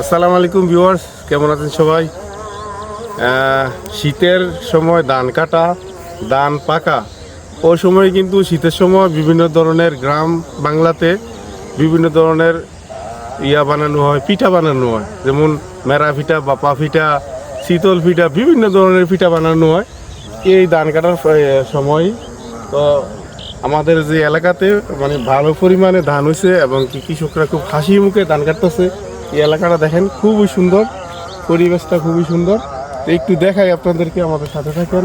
আসসালামু আলাইকুম ভিউয়ার্স, কেমন আছেন সবাই? শীতের সময় ধান কাটা, ধান পাকা। ওই সময় কিন্তু শীতের সময় বিভিন্ন ধরনের গ্রাম বাংলাতে বিভিন্ন ধরনের ইয়া বানানো হয়, পিঠা বানানো হয়। যেমন মেরা পিঠা বাপা পিঠা, শীতল পিঠা, বিভিন্ন ধরনের পিঠা বানানো হয়। এই ধান কাটার সময় তো আমাদের যে এলাকাতে মানে ভালো পরিমাণে ধান হয়েছে এবং কৃষকরা খুব হাসি মুখে ধান কাটতেছে। এই এলাকাটা দেখেন খুবই সুন্দর। পরিবেশটা খুবই সুন্দর। তো একটু দেখাই আপনাদেরকে আমাদের সাথে থাকেন।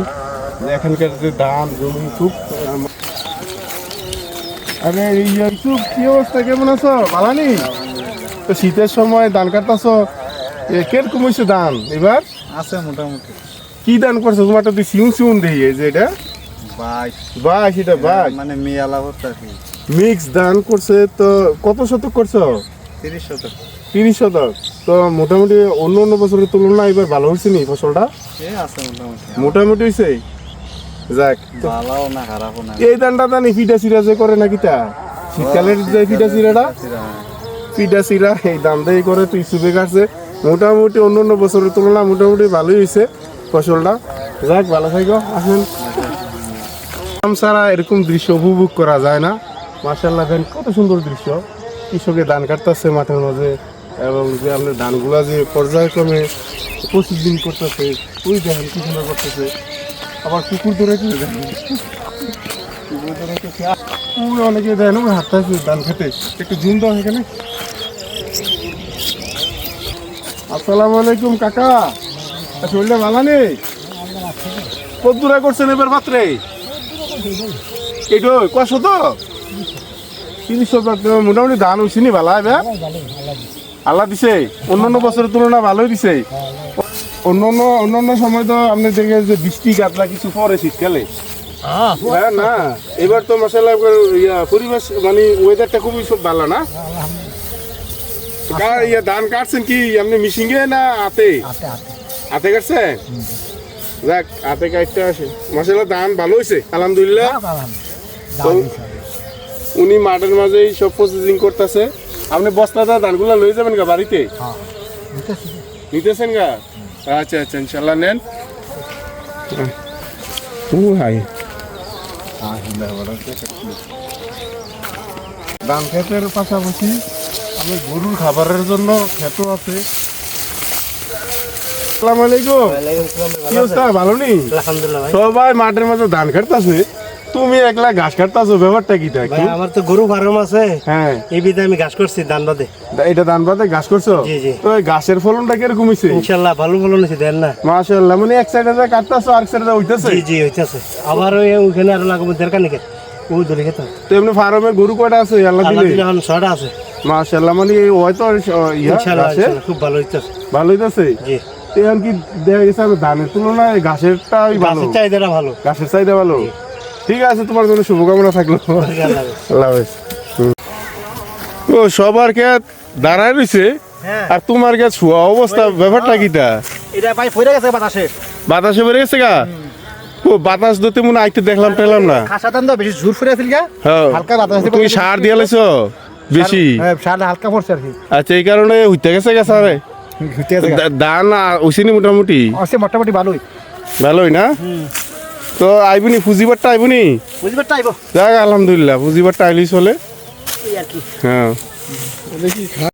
এখানকার যে ধান জমি খুব আরে এই ইউসুফ কি অবস্থা? কেমন আছো? ভালো নি তো শীতের সময় ধান কাটতেছো। কীরকম হয়েছে ধান এবার? আছে মোটামুটি। কি ধান করছ? তোমার তো সিউন সিউন দেই এই যে এটা? বাইশ। বাই সেটা বাই মানে মেয়ে আলাপ হচ্ছে আর মিক্স ধান করছে তো কত শতক করছ? তিরিশ শতক তিরিশ শতক তো মোটামুটি অন্য অন্য বছরের তুলনায় এবার ভালো হয়েছে নি ফসলটা? আছে মোটামুটি মোটামুটি হয়েছে? যাক তো ভালোও না খারাপও না। এই ধানটা জানি ফিটা সিরা যে করে নাকি তা? শীতকালের যে ফিটা সিরাটা পিঠা সিরা এই দাম দিয়ে করে তুই সুবে কাটছে। মোটামুটি অন্য অন্য বছরের তুলনায় মোটামুটি ভালোই হয়েছে ফসলটা। যাক ভালো থাকো আসেন। আম ছাড়া এরকম দৃশ্য উপভোগ করা যায় না। মার্শাল্লাহ কত সুন্দর দৃশ্য। কৃষকে ধান কাটতেছে মাঠের মাঝে, এবং যে আপনার ধানগুলা যে পর্যায়ক্রমে পঁচিশ দিন করতেছে ওই দেখেন কি সুন্দর করতেছে, আবার কুকুর ধরে কি কুকুর ধরে অনেকে দেয় না হাতটা ধান খেতে। একটু জুম দাও এখানে। আসসালামু আলাইকুম, কাকা। শরীরটা ভালো নেই? কত দূরে করছেন এবার মাত্রে এইটো কশো তো তিনশো মোটামুটি ধান হয়েছে নি ভালো এবার আল্লাহ দিছে। অন্যান্য বছরের তুলনায় ভালোই দিছে। অন্যান্য অন্যান্য সময় তো আপনি দেখে যে বৃষ্টি গাতলা কিছু পরে শীতকালে হ্যাঁ না এবার তো মশালা ইয়া পরিবেশ মানে ওয়েদারটা খুবই সব ভালো না? ইয়া ধান কাটছেন কি? আপনি মিশিংয়ে না আতে হাতে কাটছে? যাক হাতে কাটতে আসে। মশলা ধান ভালো হয়েছে আলহামদুলিল্লাহ। উনি মাঠের মাঝেই সব প্রসেসিং করতেছে। আপনি বস্তাটা ধানগুলো লয়ে যাবেন গা বাড়িতে? নিতেছেন গা? আচ্ছা আচ্ছা ইনশাল্লাহ নেন। ও হাই ধান ক্ষেতের পাশাপাশি আমি গরুর খাবারের জন্য ক্ষেতও আছে। আসসালামু আলাইকুম। ভালো নেই? আলহামদুলিল্লাহ সবাই মাঠের মাঝে ধান কাটতাছে তুমি একলা ঘাস কাটতাছো ব্যাপারটা কি ভাই আমার তো গরু ফার্ম আছে। হ্যাঁ। এই বিধে আমি ঘাস করছি ধান বাদে। এটা ধান পাতে ঘাস করছ? জি, জি। তো এই ঘাসের ফলনটা কীরকম হইছে? ইনশাল্লাহ ভালো ভালো নিছি দেন না। মাশাআল্লাহ মানে এক সাইডে যা কাটতাছো আর সাইডে হইতাছে? জি জি হইতেছে। আবার ওই ওইখানে আরও লাগাবো দরকার নাকি ওই ধরে খেতে তো এমনি ফার্মে গরু কয়টা আছে আল্লাহ আল্লাহ দিলে এখন ছয়টা আছে। মাশাআল্লাহ মানে এই হয়তো ইয়া ইনশাল্লাহ ঘাসে? খুব ভালো হইতেছে। ভালো হইতাছে? জি। তো এখন কি দেখা গেছে ধানের তুলনায় ঘাসেরটাই ভালো? গাছের চাহিদাটা ভালো। ঘাসের চাহিদা ভালো? ঠিক আছে তোমার জন্য শুভকামনা থাকল। আল্লাহ হাফেজ। ও সবার ক্ষেত দাঁড়ায় রয়েছে? হ্যাঁ। আর তোমার ক্ষেত শোয়া অবস্থা? ব্যাপারটা কিটা এটা ভাই ফইরা গেছে বাতাসে। বাতাসে গেছে গা? ও বাতাস দিতে মনে আইতে দেখলাম না। খাসা দান বেশি ঝুর ফুরে আছিল গা। হ্যাঁ। হালকা বাতাস তুমি সার দিয়ে লাইছো বেশি? হ্যাঁ সারটা হালকা পড়ছে আর কি। আচ্ছা এই কারণে হইতে গেছে ধান মোটামুটি। আছে মোটামুটি ভালোই। ভালোই না? তো আইবুনি ফুজিবারটা আইবুনি? ফুজিবারটা আইব। যাক আলহামদুলিল্লাহ ফুজিবারটা আইলি চলে। এই কি। হ্যাঁ।